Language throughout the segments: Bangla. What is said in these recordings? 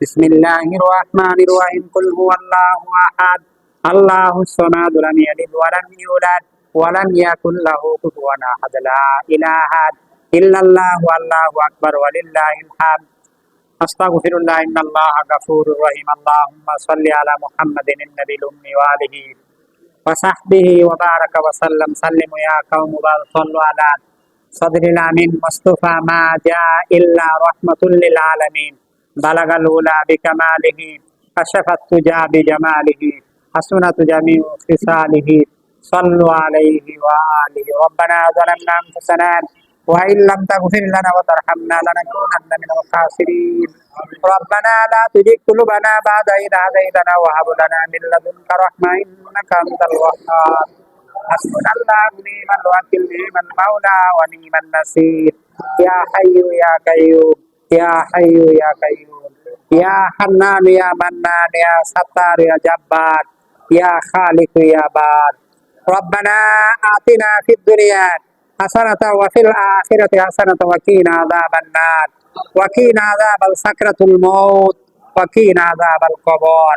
বিসমিল্লাহির রহমানির রহিম কুল হুয়াল্লাহু আহাদ আল্লাহু সামাদুল লাম ইয়ালিদ ওয়া লাম ইউলাদ ওয়া লাম ইয়াকুল লাহু কুফুয়ান আহাদ লা ইলাহা ইল্লাল্লাহু আল্লাহু আকবার ওয়া লিল্লাহিল হামদ আস্তাগফিরুল্লাহ ইন্নাল্লাহা গাফুরুর রহিম আল্লাহুম্মা সাল্লি আলা মুহাম্মাদিন নাবিল উম্মি ওয়া আলিহি ওয়া সাহবিহি ওয়া বারাকা ওয়া সাল্লাম সাল্লিমু ইয়া কওম বাল সাল্লু আলা সাদরিল আমিন মুস্তাফা মা জা ইল্লা রাহমাতুল লিল আলামিন بلغ الأولى بكماله كشف التجا بجماله حسنة جميع خصاله صلوا عليه وآله ربنا ظلمنا أنفسنا وإن لم تغفر لنا وترحمنا لنكونن من الخاسرين ربنا لا تزغ قلوبنا بعد إذ هديتنا وهب لنا من لدنك رحمة إنك أنت الوهاب حسبنا الله ونعم الوكيل نعم المولى ونعم النصير يا حي يا قيوم يا حي يا قيوم يا حنان يا منان يا ستار يا جبار يا خالق يا بار ربنا آتنا في الدنيا حسنة وفي الآخرة حسنة وقنا عذاب النار وقنا عذاب سكرة الموت وقنا عذاب القبر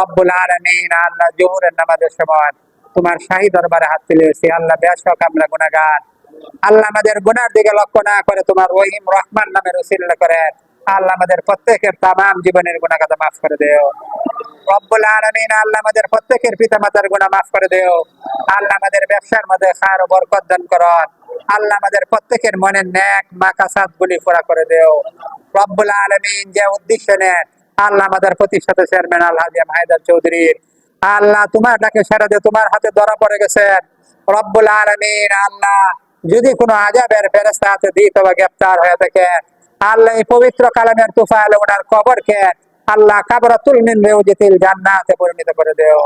رب العالمين আল্লাহ জোহরের নামাজের সময় তোমার শাহী দরবারে হাত তুলেছি আল্লাহ বেশক আমরা গুনাহগার আল্লাহ আমাদের গুনার দিকে লক্ষ্য না করে তোমার রহিম রহমান নামের উসিল্লা করে আল্লাহ আমাদের প্রত্যেকের তামাম জীবনের গুণাগাতা মাফ করে দেও। রব্বুল আলমিন, আল্লাহ আমাদের প্রত্যেকের পিতা মাতার গুণা মাফ করে দেও। আল্লাহ আমাদের ব্যবসার মধ্যে খার ও বরকত দান করন। আল্লাহ আমাদের প্রত্যেকের ন্যাক মাকাসাত গুলি পুরা করে দেও। রব্বুল আলমিন, যে উদ্দেশ্য নেন, আল্লাহ আমাদের চেয়ারম্যান আল্লাহ হায়দার চৌধুরী আল্লাহ তোমার ডাকে সারা দিয়ে তোমার হাতে ধরা পড়ে গেছেন রব্বুল আলমিন, আল্লাহ যদি কোনো আজাবের ফেরস্তা হাতে দিত বা গ্রেপ্তার হয়ে থাকে, আল্লাহ এই পবিত্র কালামের তুফালে ওনার কবরকে আল্লাহ কাবরাতুল মিন রেউজিতিল জান্নাতে পরিণত করে দেও।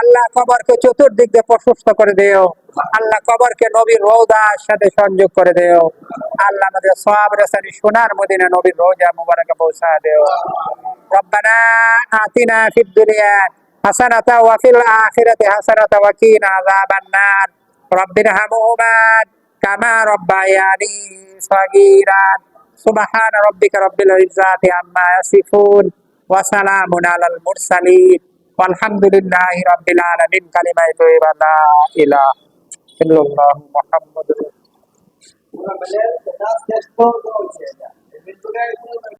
আল্লাহ কবরকে চতুর্দিক দিয়ে প্রশস্ত করে দেও। আল্লাহ কবরকে নবীর রৌদার সাথে সংযোগ করে দেও। আল্লাহ আমাদের সব রেসানি সোনার মদিনা নবীর রোজা মুবারকে পৌঁছা দেও। রব্বানা আতিনা ফিদ দুনিয়া হাসানাতা ওয়া ফিল আখিরাতি হাসানাতা ওয়া কিনা আযাবান নার। كما ربياني صغيرا. سبحان ربك رب العزة عما يصفون وسلام على المرسلين. والحمد لله رب العالمين. كلمة طيبة لا إله إلا الله محمد رسول الله.